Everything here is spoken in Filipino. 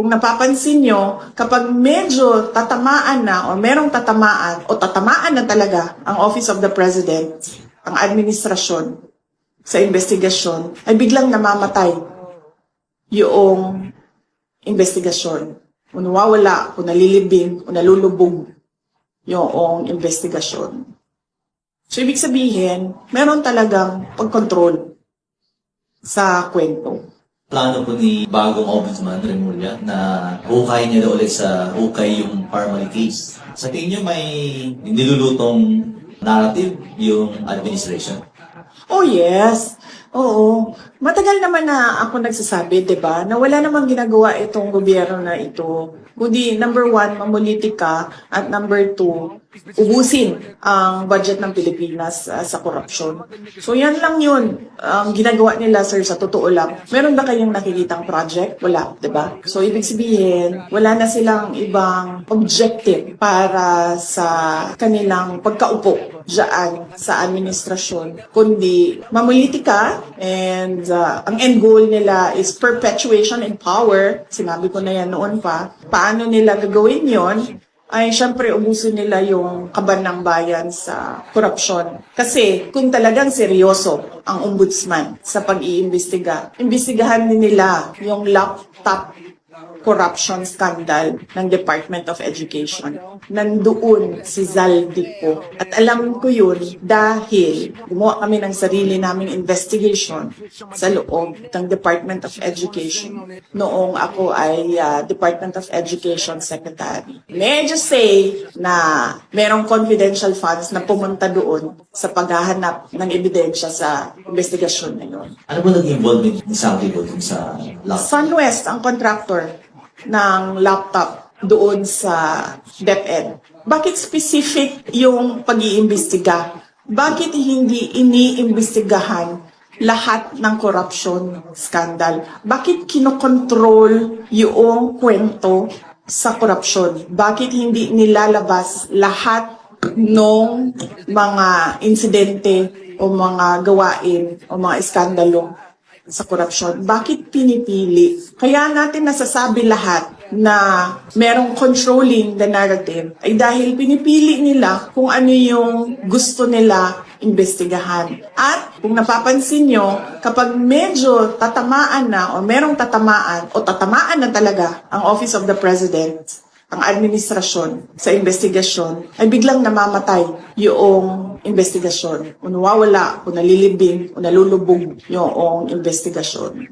kung napapansin nyo, kapag medyo tatamaan na o merong tatamaan o tatamaan na talaga ang Office of the President, ang administrasyon sa investigasyon, ay biglang namamatay yung investigasyon. Kung nawawala, kung nalilibing, kung nalulubog yung investigasyon. So, ibig sabihin, meron talagang pagkontrol sa kwento. Plano po ni bagong ombudsman Remulla na hukay niya daw ulit sa hukay yung Parmali case. Sa tingin niyo may nilulutong narrative yung administration? Oh yes. Oo. Matagal naman na ako nagsasabi, 'di ba, na wala namang ginagawa itong gobyerno na ito. Kundi number one, mamulitika at number two, ubusin ang budget ng Pilipinas ah, sa korupsyon. So yan lang yun ang ginagawa nila, sir, sa totoo lang. Meron ba kayong nakikitang project? Wala, 'di ba? So ibig sabihin, wala na silang ibang objective para sa kanilang pagkaupo dyan sa administrasyon, kundi mamulitika and uh, ang end goal nila is perpetuation in power. Sinabi ko na yan noon pa. Paano nila gagawin yon? ay syempre ubusin nila yung kaban ng bayan sa korupsyon. Kasi kung talagang seryoso ang ombudsman sa pag-iimbestiga, imbestigahan nila yung laptop corruption scandal ng Department of Education. Nandoon si Zaldico. At alam ko yun dahil gumawa kami ng sarili naming investigation sa loob ng Department of Education noong ako ay uh, Department of Education Secretary. Just say na merong confidential funds na pumunta doon sa paghahanap ng ebidensya sa investigasyon na yun. Ano po naging involvement ni Saudi po dun sa? Sunwest ang contractor ng laptop doon sa DepEd. Bakit specific yung pag-iimbestiga? Bakit hindi iniimbestigahan lahat ng corruption scandal? Bakit kinokontrol yung kwento sa korupsyon? Bakit hindi nilalabas lahat ng mga insidente o mga gawain o mga iskandalo sa korupsyon. Bakit pinipili? Kaya natin nasasabi lahat na merong controlling the narrative ay dahil pinipili nila kung ano yung gusto nila imbestigahan. At kung napapansin nyo, kapag medyo tatamaan na o merong tatamaan o tatamaan na talaga ang Office of the President, ang administrasyon sa investigasyon ay biglang namamatay yung investigasyon. Kung nawawala, kung nalilibing, kung nalulubog yung investigasyon.